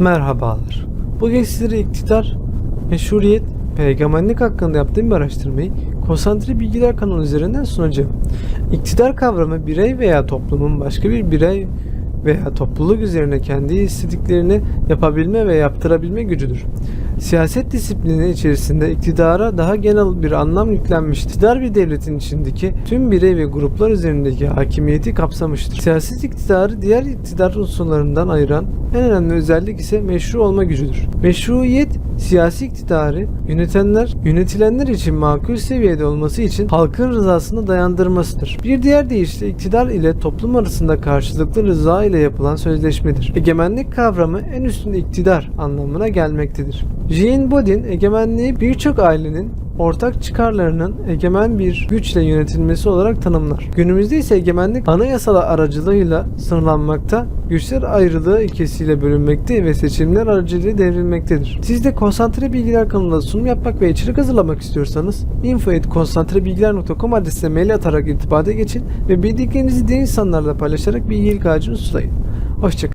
Merhabalar. Bugün sizlere iktidar, meşruiyet ve egemenlik hakkında yaptığım bir araştırmayı konsantre bilgiler kanalı üzerinden sunacağım. İktidar kavramı birey veya toplumun başka bir birey veya topluluk üzerine kendi istediklerini yapabilme ve yaptırabilme gücüdür. Siyaset disiplini içerisinde iktidara daha genel bir anlam yüklenmiştir. İktidar bir devletin içindeki tüm birey ve gruplar üzerindeki hakimiyeti kapsamıştır. Siyaset iktidarı diğer iktidar unsurlarından ayıran en önemli özellik ise meşru olma gücüdür. Meşruiyet siyasi iktidarı yönetenler, yönetilenler için makul seviyede olması için halkın rızasını dayandırmasıdır. Bir diğer deyişle iktidar ile toplum arasında karşılıklı rıza ile yapılan sözleşmedir. Egemenlik kavramı en üstünde iktidar anlamına gelmektedir. Jean Bodin egemenliği birçok ailenin ortak çıkarlarının egemen bir güçle yönetilmesi olarak tanımlar. Günümüzde ise egemenlik anayasal aracılığıyla sınırlanmakta, güçler ayrılığı ilkesiyle bölünmekte ve seçimler aracılığıyla devrilmektedir. Siz de konsantre bilgiler kanalında sunum yapmak ve içerik hazırlamak istiyorsanız info.konsantrebilgiler.com adresine mail atarak irtibata geçin ve bildiklerinizi diğer insanlarla paylaşarak bilgilik ağacını sulayın. Hoşçakalın.